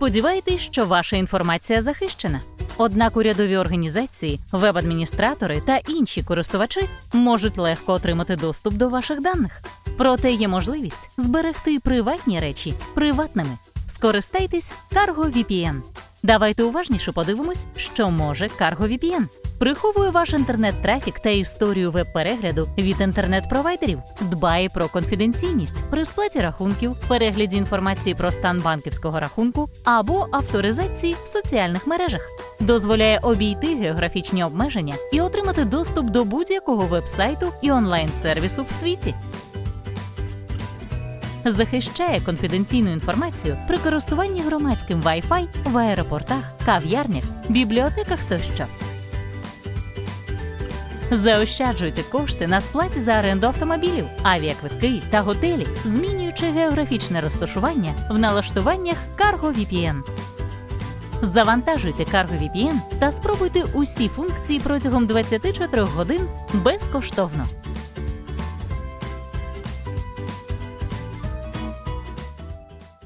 сподіваєтесь, що ваша інформація захищена. Однак урядові організації, веб-адміністратори та інші користувачі можуть легко отримати доступ до ваших даних. Проте є можливість зберегти приватні речі приватними. Скористайтесь Cargo VPN. Давайте уважніше подивимось, що може Cargo VPN. Приховує ваш інтернет-трафік та історію веб-перегляду від інтернет-провайдерів, дбає про конфіденційність при сплаті рахунків, перегляді інформації про стан банківського рахунку або авторизації в соціальних мережах, дозволяє обійти географічні обмеження і отримати доступ до будь-якого веб-сайту і онлайн-сервісу в світі. Захищає конфіденційну інформацію при користуванні громадським Wi-Fi в аеропортах, кав'ярнях, бібліотеках тощо. Заощаджуйте кошти на сплаті за оренду автомобілів, авіаквитки та готелі, змінюючи географічне розташування в налаштуваннях Cargo VPN. Завантажуйте Cargo VPN та спробуйте усі функції протягом 24 годин безкоштовно.